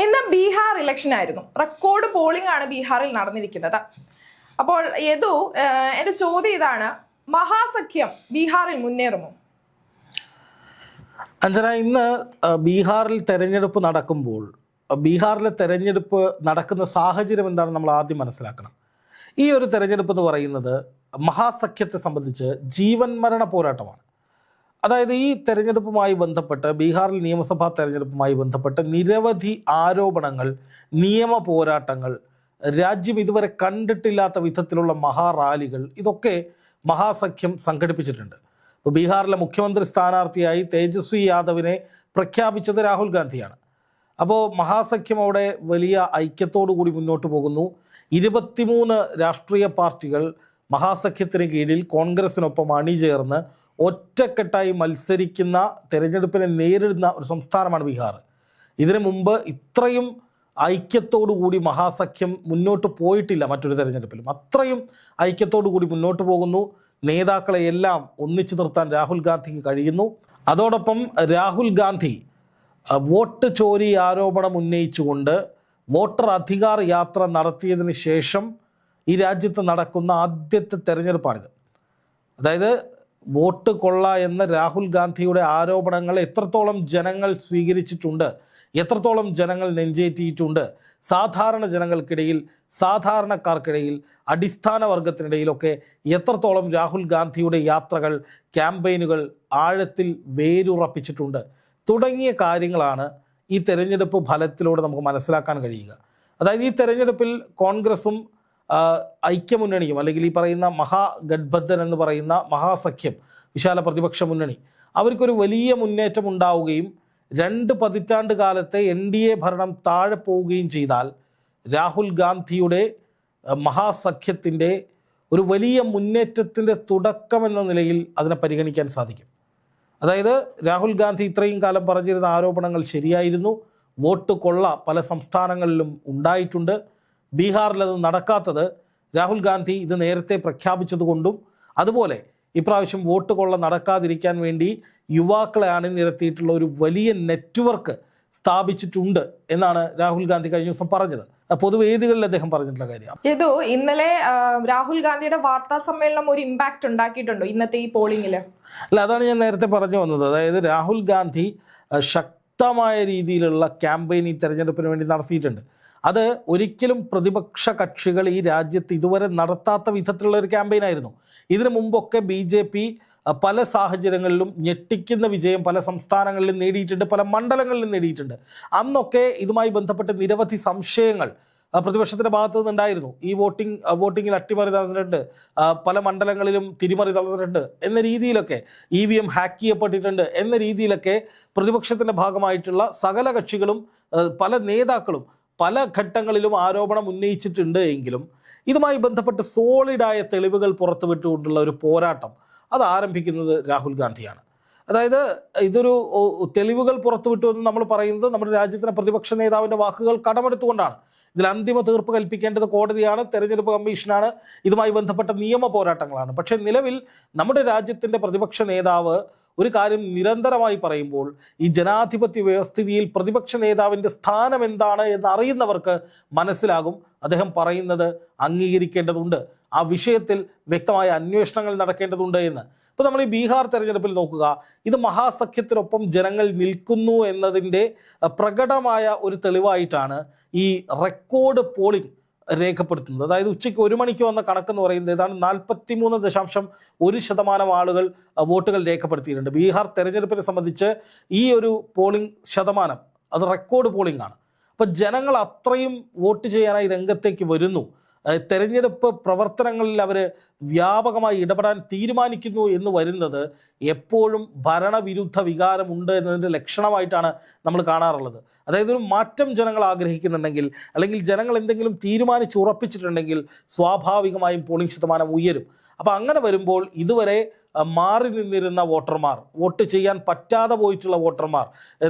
ഇന്ന് ബീഹാർ ഇലക്ഷൻ ആയിരുന്നു. Record polling ആണ് ബീഹാറിൽ നടന്നിരിക്കുന്നത്. അപ്പോൾ യദു എന്റെ ചോദ്യം ഇതാണ്. മഹാസഖ്യം ബീഹാറിൽ മുന്നേറുമോ? അഞ്ജന ഇന്ന് ബീഹാറിൽ തെരഞ്ഞെടുപ്പ് നടക്കുമ്പോൾ ബീഹാറിലെ തെരഞ്ഞെടുപ്പ് നടക്കുന്ന സാഹചര്യം എന്താണ് നമ്മൾ ആദ്യം മനസ്സിലാക്കണം. ഈ ഒരു തെരഞ്ഞെടുപ്പ് എന്ന് പറയുന്നത് മഹാസഖ്യത്തെ സംബന്ധിച്ച് ജീവൻ മരണ പോരാട്ടമാണ്. അതായത് ഈ തെരഞ്ഞെടുപ്പുമായി ബന്ധപ്പെട്ട് ബീഹാറിൽ നിയമസഭാ തെരഞ്ഞെടുപ്പുമായി ബന്ധപ്പെട്ട് നിരവധി ആരോപണങ്ങൾ നിയമ പോരാട്ടങ്ങൾ രാജ്യം ഇതുവരെ കണ്ടിട്ടില്ലാത്ത വിധത്തിലുള്ള മഹാറാലികൾ ഇതൊക്കെ മഹാസഖ്യം സംഘടിപ്പിച്ചിട്ടുണ്ട്. ഇപ്പോൾ ബീഹാറിലെ മുഖ്യമന്ത്രി സ്ഥാനാർത്ഥിയായി തേജസ്വി യാദവിനെ പ്രഖ്യാപിച്ചത് രാഹുൽ ഗാന്ധിയാണ്. അപ്പോൾ മഹാസഖ്യം അവിടെ വലിയ ഐക്യത്തോടു കൂടി മുന്നോട്ട് പോകുന്നു. ഇരുപത്തിമൂന്ന് രാഷ്ട്രീയ പാർട്ടികൾ മഹാസഖ്യത്തിന് കീഴിൽ കോൺഗ്രസിനൊപ്പം അണിചേർന്ന് ഒറ്റക്കെട്ടായി മത്സരിക്കുന്ന തെരഞ്ഞെടുപ്പിനെ നേരിടുന്ന ഒരു സംസ്ഥാനമാണ് ബീഹാർ. ഇതിനു മുമ്പ് ഇത്രയും കൂടി മഹാസഖ്യം മുന്നോട്ട് പോയിട്ടില്ല മറ്റൊരു തെരഞ്ഞെടുപ്പിലും. അത്രയും കൂടി മുന്നോട്ട് പോകുന്നു. നേതാക്കളെ എല്ലാം ഒന്നിച്ചു നിർത്താൻ രാഹുൽ ഗാന്ധിക്ക് കഴിയുന്നു. അതോടൊപ്പം രാഹുൽ ഗാന്ധി വോട്ട് ചോരി ആരോപണം ഉന്നയിച്ചുകൊണ്ട് വോട്ടർ അധികാർ യാത്ര നടത്തിയതിന് ശേഷം ഈ രാജ്യത്ത് നടക്കുന്ന ആദ്യത്തെ തെരഞ്ഞെടുപ്പാണിത്. അതായത് വോട്ട് കൊള്ള എന്ന രാഹുൽ ഗാന്ധിയുടെ ആരോപണങ്ങൾ എത്രത്തോളം ജനങ്ങൾ സ്വീകരിച്ചിട്ടുണ്ട് എത്രത്തോളം ജനങ്ങൾ നെഞ്ചേറ്റിയിട്ടുണ്ട് സാധാരണ ജനങ്ങൾക്കിടയിൽ സാധാരണക്കാർക്കിടയിൽ അടിസ്ഥാന വർഗത്തിനിടയിലൊക്കെ എത്രത്തോളം രാഹുൽ ഗാന്ധിയുടെ യാത്രകൾ ക്യാമ്പയിനുകൾ ആഴത്തിൽ വേരുറപ്പിച്ചിട്ടുണ്ട്. തുടങ്ങിയ കാര്യങ്ങളാണ് ഈ തെരഞ്ഞെടുപ്പ് ഫലത്തിലൂടെ നമുക്ക് മനസ്സിലാക്കാൻ കഴിയുക. അതായത് ഈ തെരഞ്ഞെടുപ്പിൽ കോൺഗ്രസും ഐക്യമുന്നണിയും അല്ലെങ്കിൽ ഈ പറയുന്ന മഹാഗഡ്ബന്ധൻ എന്ന് പറയുന്ന മഹാസഖ്യം വിശാല പ്രതിപക്ഷ മുന്നണി അവർക്കൊരു വലിയ മുന്നേറ്റം ഉണ്ടാവുകയും രണ്ട് പതിറ്റാണ്ട് കാലത്തെ എൻ ഡി എ ഭരണം താഴെ പോവുകയും ചെയ്താൽ രാഹുൽ ഗാന്ധിയുടെ മഹാസഖ്യത്തിന്റെ ഒരു വലിയ മുന്നേറ്റത്തിന്റെ തുടക്കം എന്ന നിലയിൽ അതിനെ പരിഗണിക്കാൻ സാധിക്കും. അതായത് രാഹുൽ ഗാന്ധി ഇത്രയും കാലം പറഞ്ഞിരുന്ന ആരോപണങ്ങൾ ശരിയായിരുന്നു. വോട്ട് കൊള്ള പല സംസ്ഥാനങ്ങളിലും ഉണ്ടായിട്ടുണ്ട്. ബീഹാറിൽ അത് നടക്കാത്തത് രാഹുൽ ഗാന്ധി ഇത് നേരത്തെ പ്രഖ്യാപിച്ചതുകൊണ്ടും അതുപോലെ ഇപ്രാവശ്യം വോട്ട് കൊള്ള നടക്കാതിരിക്കാൻ വേണ്ടി യുവാക്കളെ അണിനിരത്തിയിട്ടുള്ള ഒരു വലിയ നെറ്റ്വർക്ക് സ്ഥാപിച്ചിട്ടുണ്ട് എന്നാണ് രാഹുൽ ഗാന്ധി കഴിഞ്ഞ ദിവസം പറഞ്ഞത്. പൊതുവേദികളിൽ അദ്ദേഹം പറഞ്ഞിട്ടുള്ള കാര്യം ഇത് ഇന്നലെ രാഹുൽ ഗാന്ധിയുടെ വാർത്താ സമ്മേളനം ഒരു ഇമ്പാക്ട് ഉണ്ടാക്കിയിട്ടുണ്ടോ ഇന്നത്തെ ഈ പോളിംഗിൽ അല്ല അതാണ് ഞാൻ നേരത്തെ പറഞ്ഞു വന്നത്. അതായത് രാഹുൽ ഗാന്ധി ശക്തമായ രീതിയിലുള്ള ക്യാമ്പയിൻ ഈ തെരഞ്ഞെടുപ്പിന് വേണ്ടി നടത്തിയിട്ടുണ്ട്. അത് ഒരിക്കലും പ്രതിപക്ഷ കക്ഷികൾ ഈ രാജ്യത്ത് ഇതുവരെ നടത്താത്ത വിധത്തിലുള്ള ഒരു ക്യാമ്പയിനായിരുന്നു ഇതിനു മുമ്പൊക്കെ ബി ജെ പി പല സാഹചര്യങ്ങളിലും ഞെട്ടിക്കുന്ന വിജയം പല സംസ്ഥാനങ്ങളിലും നേടിയിട്ടുണ്ട് പല മണ്ഡലങ്ങളിലും നേടിയിട്ടുണ്ട്. അന്നൊക്കെ ഇതുമായി ബന്ധപ്പെട്ട് നിരവധി സംശയങ്ങൾ പ്രതിപക്ഷത്തിന്റെ ഭാഗത്തു നിന്നുണ്ടായിരുന്നു. ഈ വോട്ടിംഗ് വോട്ടിങ്ങിൽ അട്ടിമറി നടന്നിട്ടുണ്ട് പല മണ്ഡലങ്ങളിലും തിരിമറി നടന്നിട്ടുണ്ട് എന്ന രീതിയിലൊക്കെ ഇ വി എം ഹാക്ക് ചെയ്യപ്പെട്ടിട്ടുണ്ട് എന്ന രീതിയിലൊക്കെ പ്രതിപക്ഷത്തിന്റെ ഭാഗമായിട്ടുള്ള സകല കക്ഷികളും പല നേതാക്കളും പല ഘട്ടങ്ങളിലും ആരോപണം ഉന്നയിച്ചിട്ടുണ്ട് എങ്കിലും ഇതുമായി ബന്ധപ്പെട്ട് സോളിഡായ തെളിവുകൾ പുറത്തുവിട്ടുകൊണ്ടുള്ള ഒരു പോരാട്ടം അത് ആരംഭിക്കുന്നത് രാഹുൽ ഗാന്ധിയാണ്. അതായത് ഇതൊരു തെളിവുകൾ പുറത്തുവിട്ടു എന്ന് നമ്മൾ പറയുന്നത് നമ്മുടെ രാജ്യത്തിലെ പ്രതിപക്ഷ നേതാവിന്റെ വാക്കുകൾ കടമെടുത്തുകൊണ്ടാണ്. ഇതിൽ അന്തിമ തീർപ്പ് കൽപ്പിക്കേണ്ടത് കോടതിയാണ് തെരഞ്ഞെടുപ്പ് കമ്മീഷനാണ് ഇതുമായി ബന്ധപ്പെട്ട നിയമ പോരാട്ടങ്ങളാണ്. പക്ഷേ നിലവിൽ നമ്മുടെ രാജ്യത്തിന്റെ പ്രതിപക്ഷ നേതാവ് ഒരു കാര്യം നിരന്തരമായി പറയുമ്പോൾ ഈ ജനാധിപത്യ വ്യവസ്ഥിതിയിൽ പ്രതിപക്ഷ നേതാവിന്റെ സ്ഥാനം എന്താണ് എന്ന് അറിയുന്നവർക്ക് മനസ്സിലാകും. അദ്ദേഹം പറയുന്നത് അംഗീകരിക്കേണ്ടതുണ്ട്. ആ വിഷയത്തിൽ വ്യക്തമായ അന്വേഷണങ്ങൾ നടക്കേണ്ടതുണ്ട് എന്ന്. ഇപ്പോൾ നമ്മൾ ഈ ബീഹാർ തെരഞ്ഞെടുപ്പിൽ നോക്കുക. ഇത് മഹാസഖ്യത്തിനൊപ്പം ജനങ്ങൾ നിൽക്കുന്നു എന്നതിന്റെ പ്രകടമായ ഒരു തെളിവായിട്ടാണ് ഈ റെക്കോർഡ് പോളിംഗ് രേഖപ്പെടുത്തുന്നത്. അതായത് ഉച്ചയ്ക്ക് ഒരു മണിക്ക് വന്ന കണക്കെന്ന് പറയുന്നത് ഏതാണ്ട് നാൽപ്പത്തി മൂന്ന് ദശാംശം ഒരു ശതമാനം ആളുകൾ വോട്ടുകൾ രേഖപ്പെടുത്തിയിട്ടുണ്ട്. ബീഹാർ തെരഞ്ഞെടുപ്പിനെ സംബന്ധിച്ച് ഈ ഒരു പോളിംഗ് ശതമാനം അത് റെക്കോർഡ് പോളിംഗ് ആണ് അപ്പോൾ ജനങ്ങൾ അത്രയും വോട്ട് ചെയ്യാനായി രംഗത്തേക്ക് വരുന്നു. തെരഞ്ഞെടുപ്പ് പ്രവർത്തനങ്ങളിൽ അവർ വ്യാപകമായി ഇടപെടാൻ തീരുമാനിക്കുന്നു എന്ന് വരുന്നത് എപ്പോഴും ഭരണവിരുദ്ധ വികാരമുണ്ട് എന്നതിന്റെ ലക്ഷണമായിട്ടാണ് നമ്മൾ കാണാറുള്ളത്. അതായത് ഒരു മാറ്റം ജനങ്ങൾ ആഗ്രഹിക്കുന്നുണ്ടെങ്കിൽ അല്ലെങ്കിൽ ജനങ്ങൾ എന്തെങ്കിലും തീരുമാനിച്ച് ഉറപ്പിച്ചിട്ടുണ്ടെങ്കിൽ സ്വാഭാവികമായും പോളിംഗ് ശതമാനം ഉയരും. അപ്പോൾ അങ്ങനെ വരുമ്പോൾ ഇതുവരെ മാറി നിന്നിരുന്ന വോട്ടർമാർ വോട്ട് ചെയ്യാൻ പറ്റാതെ പോയിട്ടുള്ള വോട്ടർമാർ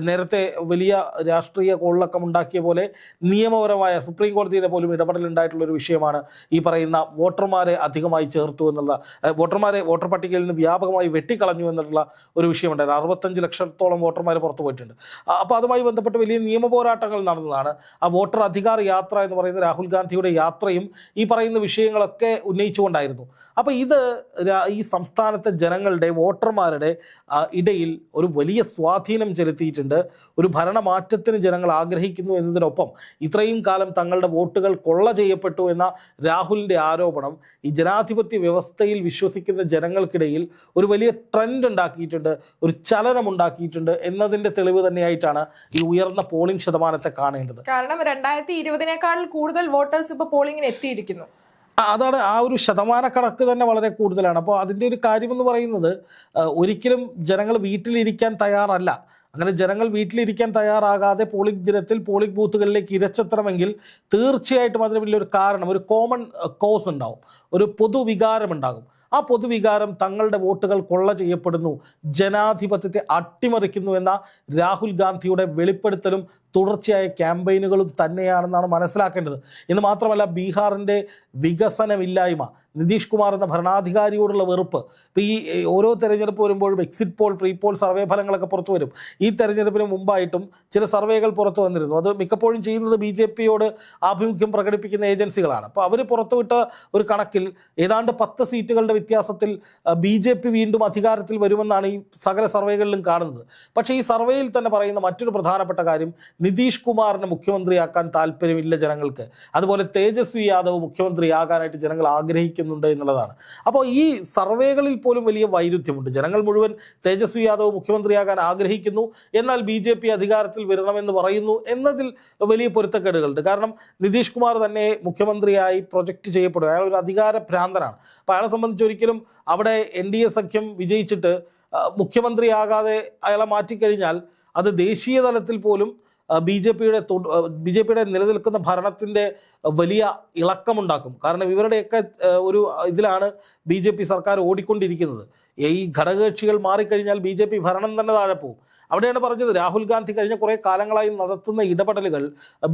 നേരത്തെ വലിയ രാഷ്ട്രീയ കോളിളക്കം ഉണ്ടാക്കിയ പോലെ നിയമപരമായ സുപ്രീം കോടതിയുടെ പോലും ഇടപെടലുണ്ടായിട്ടുള്ള ഒരു വിഷയമാണ് ഈ പറയുന്ന വോട്ടർമാരെ അധികമായി ചേർത്തു എന്നുള്ള വോട്ടർമാരെ വോട്ടർ പട്ടികയിൽ നിന്ന് വ്യാപകമായി വെട്ടിക്കളഞ്ഞു എന്നുള്ള ഒരു വിഷയമുണ്ടായിരുന്നു. അറുപത്തഞ്ച് ലക്ഷത്തോളം വോട്ടർമാർ പുറത്തു പോയിട്ടുണ്ട്. അപ്പോൾ അതുമായി ബന്ധപ്പെട്ട് വലിയ നിയമ പോരാട്ടങ്ങൾ നടന്നതാണ്. ആ വോട്ടർ അധികാർ യാത്ര എന്ന് പറയുന്ന രാഹുൽ ഗാന്ധിയുടെ യാത്രയും ഈ പറയുന്ന വിഷയങ്ങളൊക്കെ ഉന്നയിച്ചുകൊണ്ടായിരുന്നു. അപ്പോൾ ഇത് ഈ സംസ്ഥാനത്തെ ജനങ്ങളുടെ വോട്ടർമാരുടെ ഇടയിൽ ഒരു വലിയ സ്വാധീനം ചെലുത്തിയിട്ടുണ്ട്. ഒരു ഭരണമാറ്റത്തിന് ജനങ്ങൾ ആഗ്രഹിക്കുന്നു എന്നതിനൊപ്പം ഇത്രയും കാലം തങ്ങളുടെ വോട്ടുകൾ കൊള്ള ചെയ്യപ്പെട്ടു എന്ന രാഹുലിന്റെ ആരോപണം ഈ ജനാധിപത്യ വ്യവസ്ഥയിൽ വിശ്വസിക്കുന്ന ജനങ്ങൾക്കിടയിൽ ഒരു വലിയ ട്രെൻഡ് ഉണ്ടാക്കിയിട്ടുണ്ട് ഒരു ചലനം ഉണ്ടാക്കിയിട്ടുണ്ട് എന്നതിന്റെ തെളിവ് തന്നെയായിട്ടാണ് ഈ ഉയർന്ന പോളിംഗ് ശതമാനത്തെ കാണേണ്ടത്. കാരണം രണ്ടായിരത്തി ഇരുപതിനേക്കാൾ കൂടുതൽ വോട്ടേഴ്സ് ഇപ്പോൾ പോളിംഗിന് എത്തിയിരിക്കുന്നു. അതാണ് ആ ഒരു ശതമാന കണക്ക് തന്നെ വളരെ കൂടുതലാണ്. അപ്പോൾ അതിന്റെ ഒരു കാര്യമെന്ന് പറയുന്നത് ഒരിക്കലും ജനങ്ങൾ വീട്ടിലിരിക്കാൻ തയ്യാറല്ല. അങ്ങനെ ജനങ്ങൾ വീട്ടിലിരിക്കാൻ തയ്യാറാകാതെ പോളിംഗ് ദിനത്തിൽ പോളിംഗ് ബൂത്തുകളിലേക്ക് ഇരച്ചെത്തണമെങ്കിൽ തീർച്ചയായിട്ടും അതിന് വലിയൊരു കാരണം ഒരു കോമൺ കോസ് ഉണ്ടാവും. ഒരു പൊതുവികാരം ഉണ്ടാകും. ആ പൊതുവികാരം തങ്ങളുടെ വോട്ടുകൾ കൊള്ള ചെയ്യപ്പെടുന്നു. ജനാധിപത്യത്തെ അട്ടിമറിക്കുന്നു എന്ന രാഹുൽ ഗാന്ധിയുടെ വെളിപ്പെടുത്തലും തുടർച്ചയായ ക്യാമ്പയിനുകളും തന്നെയാണെന്നാണ് മനസ്സിലാക്കേണ്ടത്. എന്ന് മാത്രമല്ല ബീഹാറിന്റെ വികസനമില്ലായ്മ നിതീഷ് കുമാർ എന്ന ഭരണാധികാരിയോടുള്ള വെറുപ്പ്. ഇപ്പോൾ ഈ ഓരോ തെരഞ്ഞെടുപ്പ് വരുമ്പോഴും exit poll pre poll survey ഫലങ്ങളൊക്കെ പുറത്തു വരും. ഈ തെരഞ്ഞെടുപ്പിന് മുമ്പായിട്ടും ചില സർവേകൾ പുറത്തു വന്നിരുന്നു. അത് മിക്കപ്പോഴും ചെയ്യുന്നത് ബി ജെ പിയോട് ആഭിമുഖ്യം പ്രകടിപ്പിക്കുന്ന ഏജൻസികളാണ്. അപ്പോൾ അവർ പുറത്തുവിട്ട ഒരു കണക്കിൽ ഏതാണ്ട് പത്ത് സീറ്റുകളുടെ വ്യത്യാസത്തിൽ ബി ജെ പി വീണ്ടും അധികാരത്തിൽ വരുമെന്നാണ് ഈ സകല സർവേകളിലും കാണുന്നത്. പക്ഷേ ഈ സർവേയിൽ തന്നെ പറയുന്ന മറ്റൊരു പ്രധാനപ്പെട്ട കാര്യം നിതീഷ് കുമാറിനെ മുഖ്യമന്ത്രിയാക്കാൻ താല്പര്യമില്ല ജനങ്ങൾക്ക്. അതുപോലെ തേജസ്വി യാദവ് മുഖ്യമന്ത്രിയാകാനായിട്ട് ജനങ്ങൾ ആഗ്രഹിക്കുന്നുണ്ട് എന്നുള്ളതാണ്. അപ്പോൾ ഈ സർവേകളിൽ പോലും വലിയ വൈരുദ്ധ്യമുണ്ട്. ജനങ്ങൾ മുഴുവൻ തേജസ്വി യാദവ് മുഖ്യമന്ത്രിയാകാൻ ആഗ്രഹിക്കുന്നു എന്നാൽ ബി ജെ പി അധികാരത്തിൽ വരണമെന്ന് പറയുന്നു എന്നതിൽ വലിയ പൊരുത്തക്കേടുകളുണ്ട്. കാരണം നിതീഷ് കുമാർ തന്നെ മുഖ്യമന്ത്രിയായി പ്രൊജക്റ്റ് ചെയ്യപ്പെടും. അയാൾ ഒരു അധികാര ഭ്രാന്തനാണ് അപ്പോൾ അയാളെ സംബന്ധിച്ച് ഒരിക്കലും അവിടെ എൻ ഡി എ സഖ്യം വിജയിച്ചിട്ട് മുഖ്യമന്ത്രിയാകാതെ അയാളെ മാറ്റിക്കഴിഞ്ഞാൽ അത് ദേശീയ തലത്തിൽ പോലും ബി ജെ പിയുടെ ബി ജെ പിയുടെ നിലനിൽക്കുന്ന ഭരണത്തിന്റെ വലിയ ഇളക്കമുണ്ടാക്കും. കാരണം ഇവരുടെയൊക്കെ ഒരു ഇതിലാണ് ബി ജെ പി സർക്കാർ ഓടിക്കൊണ്ടിരിക്കുന്നത്. ഈ ഘടകകക്ഷികൾ മാറിക്കഴിഞ്ഞാൽ ബി ജെ പി ഭരണം തന്നെ താഴെ പോവും അവിടെയാണ് പറഞ്ഞത് രാഹുൽ ഗാന്ധി കഴിഞ്ഞ കുറേ കാലങ്ങളായി നടത്തുന്ന ഇടപെടലുകൾ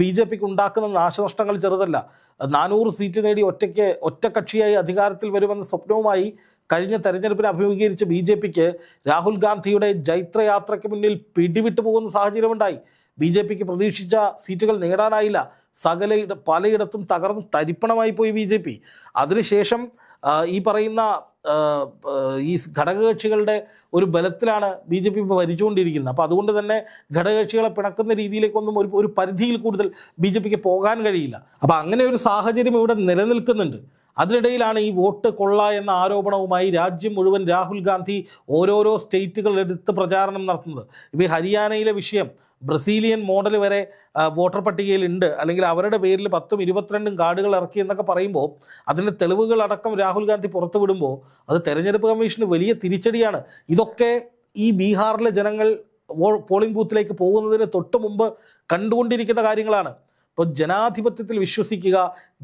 ബി ജെ പിക്ക് ഉണ്ടാക്കുന്ന നാശനഷ്ടങ്ങൾ ചെറുതല്ല. നാനൂറ് സീറ്റ് നേടി ഒറ്റയ്ക്ക് ഒറ്റക്കക്ഷിയായി അധികാരത്തിൽ വരുമെന്ന സ്വപ്നവുമായി കഴിഞ്ഞ തെരഞ്ഞെടുപ്പിനെ അഭിമുഖീകരിച്ച ബി ജെ പിക്ക് രാഹുൽ ഗാന്ധിയുടെ ജൈത്രയാത്രയ്ക്ക് മുന്നിൽ പിടിവിട്ടു പോകുന്ന സാഹചര്യമുണ്ടായി. ബി ജെ പിക്ക് പ്രതീക്ഷിച്ച സീറ്റുകൾ നേടാനായില്ല. സകല പലയിടത്തും തകർന്ന് തരിപ്പണമായി പോയി ബി ജെ പി. അതിനുശേഷം ഈ പറയുന്ന ഈ ഘടകകക്ഷികളുടെ ഒരു ബലത്തിലാണ് ബി ജെ പി ഇപ്പോൾ ഭരിച്ചുകൊണ്ടിരിക്കുന്നത്. അപ്പോൾ അതുകൊണ്ട് തന്നെ ഘടകകക്ഷികളെ പിണക്കുന്ന രീതിയിലേക്കൊന്നും ഒരു ഒരു പരിധിയിൽ കൂടുതൽ ബി ജെ പിക്ക് പോകാൻ കഴിയില്ല. അപ്പോൾ അങ്ങനെ ഒരു സാഹചര്യം ഇവിടെ നിലനിൽക്കുന്നുണ്ട്. അതിനിടയിലാണ് ഈ വോട്ട് കൊള്ള എന്ന ആരോപണവുമായി രാജ്യം മുഴുവൻ രാഹുൽ ഗാന്ധി ഓരോരോ സ്റ്റേറ്റുകളെടുത്ത് പ്രചാരണം നടത്തുന്നത്. ഇപ്പോൾ ഹരിയാനയിലെ വിഷയം ബ്രസീലിയൻ മോഡൽ വരെ വോട്ടർ പട്ടികയിൽ ഉണ്ട് അല്ലെങ്കിൽ അവരുടെ പേരിൽ പത്തും ഇരുപത്തിരണ്ടും കാർഡുകൾ ഇറക്കി എന്നൊക്കെ പറയുമ്പോൾ അതിന്റെ തെളിവുകളടക്കം രാഹുൽ ഗാന്ധി പുറത്തുവിടുമ്പോൾ അത് തെരഞ്ഞെടുപ്പ് കമ്മീഷന് വലിയ തിരിച്ചടിയാണ്. ഇതൊക്കെ ഈ ബീഹാറിലെ ജനങ്ങൾ പോളിംഗ് ബൂത്തിലേക്ക് പോകുന്നതിന് തൊട്ട് മുമ്പ് കണ്ടുകൊണ്ടിരിക്കുന്ന കാര്യങ്ങളാണ്. ഇപ്പോൾ ജനാധിപത്യത്തിൽ വിശ്വസിക്കുക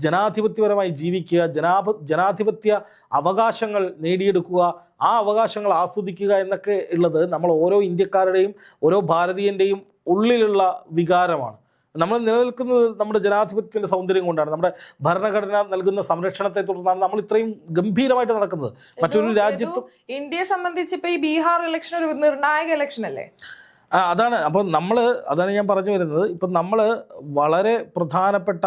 ജനാധിപത്യപരമായി ജീവിക്കുക ജനാഭ ജനാധിപത്യ അവകാശങ്ങൾ നേടിയെടുക്കുക ആ അവകാശങ്ങൾ ആസ്വദിക്കുക എന്നൊക്കെ ഉള്ളത് നമ്മൾ ഓരോ ഇന്ത്യക്കാരുടെയും ഓരോ ഭാരതീയന്റെയും ഉള്ളിലുള്ള വികാരമാണ്. നമ്മൾ നിലനിൽക്കുന്നത് നമ്മുടെ ജനാധിപത്യത്തിന്റെ സൗന്ദര്യം കൊണ്ടാണ്. നമ്മുടെ ഭരണഘടന നൽകുന്ന സംരക്ഷണത്തെ തുടർന്നാണ് നമ്മൾ ഇത്രയും ഗംഭീരമായിട്ട് നടക്കുന്നത്. മറ്റൊരു രാജ്യത്ത് ഇന്ത്യയെ സംബന്ധിച്ച് ഇപ്പൊ ഈ ബീഹാർ ഇലക്ഷൻ ഒരു നിർണായക ഇലക്ഷൻ അല്ലേ? ആ അതാണ്. അപ്പം നമ്മൾ അതാണ് ഞാൻ പറഞ്ഞു വരുന്നത്. ഇപ്പം നമ്മൾ വളരെ പ്രധാനപ്പെട്ട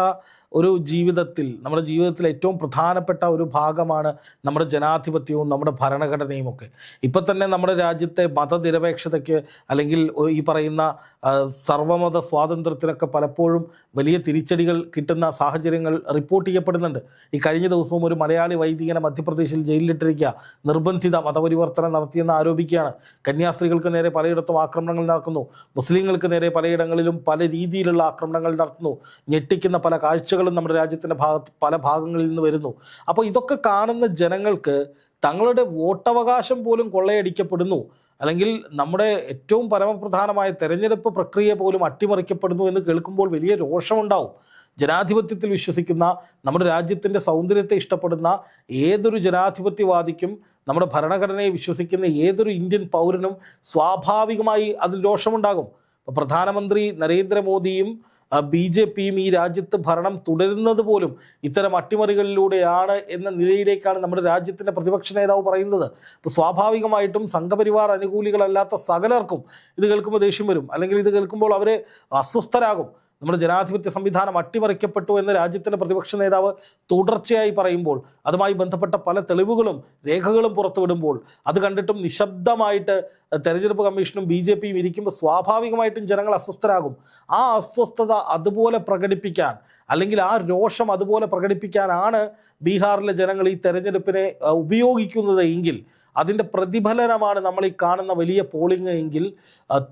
ഒരു ജീവിതത്തിൽ നമ്മുടെ ജീവിതത്തിൽ ഏറ്റവും പ്രധാനപ്പെട്ട ഒരു ഭാഗമാണ് നമ്മുടെ ജനാധിപത്യവും നമ്മുടെ ഭരണഘടനയും ഒക്കെ. ഇപ്പം തന്നെ നമ്മുടെ രാജ്യത്തെ മതനിരപേക്ഷതയ്ക്ക് അല്ലെങ്കിൽ ഈ പറയുന്ന സർവമത സ്വാതന്ത്ര്യത്തിനൊക്കെ പലപ്പോഴും വലിയ തിരിച്ചടികൾ കിട്ടുന്ന സാഹചര്യങ്ങൾ റിപ്പോർട്ട് ചെയ്യപ്പെടുന്നുണ്ട്. ഈ കഴിഞ്ഞ ദിവസവും ഒരു മലയാളി വൈദികനെ മധ്യപ്രദേശിൽ ജയിലിലിട്ടിരിക്കുക നിർബന്ധിത മതപരിവർത്തനം നടത്തിയെന്ന് ആരോപിക്കുകയാണ്. കന്യാസ്ത്രീകൾക്ക് നേരെ പലയിടത്തും ആക്രമണങ്ങൾ നടക്കുന്നു. മുസ്ലിങ്ങൾക്ക് നേരെ പലയിടങ്ങളിലും പല രീതിയിലുള്ള ആക്രമണങ്ങൾ നടത്തുന്നു. ഞെട്ടിക്കുന്ന പല കാഴ്ചകളും നമ്മുടെ രാജ്യത്തിന്റെ ഭാഗത്ത് പല ഭാഗങ്ങളിൽ നിന്ന് വരുന്നു. അപ്പോൾ ഇതൊക്കെ കാണുന്ന ജനങ്ങൾക്ക് തങ്ങളുടെ വോട്ടവകാശം പോലും കൊള്ളയടിക്കപ്പെടുന്നു. അല്ലെങ്കിൽ നമ്മുടെ ഏറ്റവും പരമപ്രധാനമായ തെരഞ്ഞെടുപ്പ് പ്രക്രിയ പോലും അട്ടിമറിക്കപ്പെടുന്നു എന്ന് കേൾക്കുമ്പോൾ വലിയ രോഷമുണ്ടാവും. ജനാധിപത്യത്തിൽ വിശ്വസിക്കുന്ന നമ്മുടെ രാജ്യത്തിന്റെ സൗന്ദര്യത്തെ ഇഷ്ടപ്പെടുന്ന ഏതൊരു ജനാധിപത്യവാദിക്കും നമ്മുടെ ഭരണഘടനയെ വിശ്വസിക്കുന്ന ഏതൊരു ഇന്ത്യൻ പൗരനും സ്വാഭാവികമായി അതിൽ രോഷമുണ്ടാകും. പ്രധാനമന്ത്രി നരേന്ദ്രമോദിയും ബി ജെ പിയും ഈ രാജ്യത്ത് ഭരണം തുടരുന്നത് പോലും ഇത്തരം അട്ടിമറികളിലൂടെയാണ് എന്ന നിലയിലേക്കാണ് നമ്മുടെ രാജ്യത്തിന്റെ പ്രതിപക്ഷ നേതാവ് പറയുന്നത്. അപ്പോൾ സ്വാഭാവികമായിട്ടും സംഘപരിവാർ അനുകൂലികളല്ലാത്ത സകലർക്കും ഇത് കേൾക്കുമ്പോൾ ദേഷ്യം വരും. അല്ലെങ്കിൽ ഇത് കേൾക്കുമ്പോൾ അവർ അസ്വസ്ഥരാകും. നമ്മുടെ ജനാധിപത്യ സംവിധാനം അട്ടിമറിക്കപ്പെട്ടു എന്ന് രാജ്യത്തിന്റെ പ്രതിപക്ഷ നേതാവ് തുടർച്ചയായി പറയുമ്പോൾ അതുമായി ബന്ധപ്പെട്ട പല തെളിവുകളും രേഖകളും പുറത്തുവിടുമ്പോൾ അത് കണ്ടിട്ടും നിശബ്ദമായിട്ട് തെരഞ്ഞെടുപ്പ് കമ്മീഷനും ബി ജെ പിയും ഇരിക്കുമ്പോൾ സ്വാഭാവികമായിട്ടും ജനങ്ങൾ അസ്വസ്ഥരാകും. ആ അസ്വസ്ഥത അതുപോലെ പ്രകടിപ്പിക്കാൻ അല്ലെങ്കിൽ ആ രോഷം അതുപോലെ പ്രകടിപ്പിക്കാനാണ് ബീഹാറിലെ ജനങ്ങൾ ഈ തെരഞ്ഞെടുപ്പിനെ ഉപയോഗിക്കുന്നത് എങ്കിൽ അതിന്റെ പ്രതിഫലനമാണ് നമ്മൾ ഈ കാണുന്ന വലിയ പോളിംഗ് എങ്കിൽ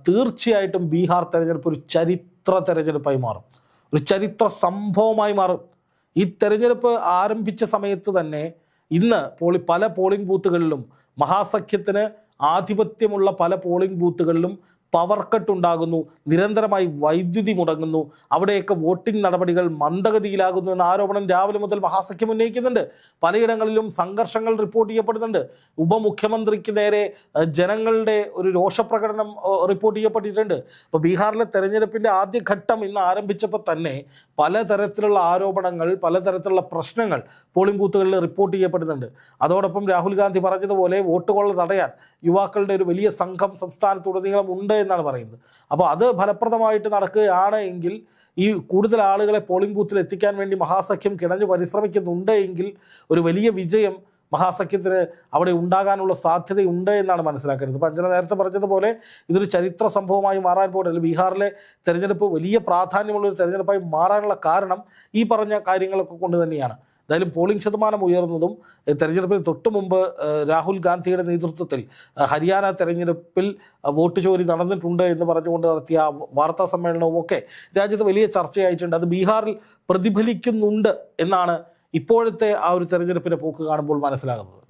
തീർച്ചയായിട്ടും ബീഹാർ തെരഞ്ഞെടുപ്പ് ഒരു ചരിത്ര തെരഞ്ഞെടുപ്പായി മാറും. ഒരു ചരിത്ര സംഭവമായി മാറും. ഈ തെരഞ്ഞെടുപ്പ് ആരംഭിച്ച സമയത്ത് തന്നെ ഇന്ന് പോളി പല പോളിംഗ് ബൂത്തുകളിലും മഹാസഖ്യത്തിന് ആധിപത്യമുള്ള പല പോളിംഗ് ബൂത്തുകളിലും പവർ കട്ട് ഉണ്ടാകുന്നു നിരന്തരമായി വൈദ്യുതി മുടങ്ങുന്നു അവിടെയൊക്കെ വോട്ടിംഗ് നടപടികൾ മന്ദഗതിയിലാകുന്നു എന്ന ആരോപണം രാവിലെ മുതൽ മഹാസഖ്യം ഉന്നയിക്കുന്നുണ്ട്. പലയിടങ്ങളിലും സംഘർഷങ്ങൾ റിപ്പോർട്ട് ചെയ്യപ്പെടുന്നുണ്ട്. ഉപമുഖ്യമന്ത്രിക്ക് നേരെ ജനങ്ങളുടെ ഒരു രോഷപ്രകടനം റിപ്പോർട്ട് ചെയ്യപ്പെട്ടിട്ടുണ്ട്. ഇപ്പോൾ ബീഹാറിലെ തെരഞ്ഞെടുപ്പിന്റെ ആദ്യ ഘട്ടം ഇന്ന് ആരംഭിച്ചപ്പോൾ തന്നെ പലതരത്തിലുള്ള ആരോപണങ്ങൾ പലതരത്തിലുള്ള പ്രശ്നങ്ങൾ പോളിംഗ് ബൂത്തുകളിൽ റിപ്പോർട്ട് ചെയ്യപ്പെടുന്നുണ്ട്. അതോടൊപ്പം രാഹുൽ ഗാന്ധി പറഞ്ഞതുപോലെ വോട്ടുകൊള്ള തടയാൻ യുവാക്കളുടെ ഒരു വലിയ സംഘം സംസ്ഥാനത്തുടനീളം ഉണ്ട് എന്നാണ് പറയുന്നത്. അപ്പോൾ അത് ഫലപ്രദമായിട്ട് നടക്കുകയാണ് എങ്കിൽ ഈ കൂടുതൽ ആളുകളെ പോളിംഗ് ബൂത്തിൽ എത്തിക്കാൻ വേണ്ടി മഹാസഖ്യം കിണഞ്ഞു പരിശ്രമിക്കുന്നുണ്ട് എങ്കിൽ ഒരു വലിയ വിജയം മഹാസഖ്യത്തിന് അവിടെ ഉണ്ടാകാനുള്ള സാധ്യതയുണ്ട് എന്നാണ് മനസ്സിലാക്കേണ്ടത് പഞ്ചന നേരത്തെ പറഞ്ഞതുപോലെ ഇതൊരു ചരിത്ര സംഭവമായി മാറാൻ പോകുന്നത് ബീഹാറിലെ തെരഞ്ഞെടുപ്പ് വലിയ പ്രാധാന്യമുള്ള ഒരു തെരഞ്ഞെടുപ്പായി മാറാനുള്ള കാരണം ഈ പറഞ്ഞ കാര്യങ്ങളൊക്കെ കൊണ്ട് തന്നെയാണ്. എന്തായാലും പോളിംഗ് ശതമാനം ഉയർന്നതും തെരഞ്ഞെടുപ്പിന് തൊട്ട് മുമ്പ് രാഹുൽ ഗാന്ധിയുടെ നേതൃത്വത്തിൽ ഹരിയാന തെരഞ്ഞെടുപ്പിൽ വോട്ട് ചോരി നടന്നിട്ടുണ്ട് എന്ന് പറഞ്ഞുകൊണ്ട് നടത്തിയ വാർത്താ സമ്മേളനവും ഒക്കെ രാജ്യത്ത് വലിയ ചർച്ചയായിട്ടുണ്ട്. അത് ബീഹാറിൽ പ്രതിഫലിക്കുന്നുണ്ട് എന്നാണ് ഇപ്പോഴത്തെ ആ ഒരു തെരഞ്ഞെടുപ്പിന്റെ പോക്ക് കാണുമ്പോൾ മനസ്സിലാകുന്നത്.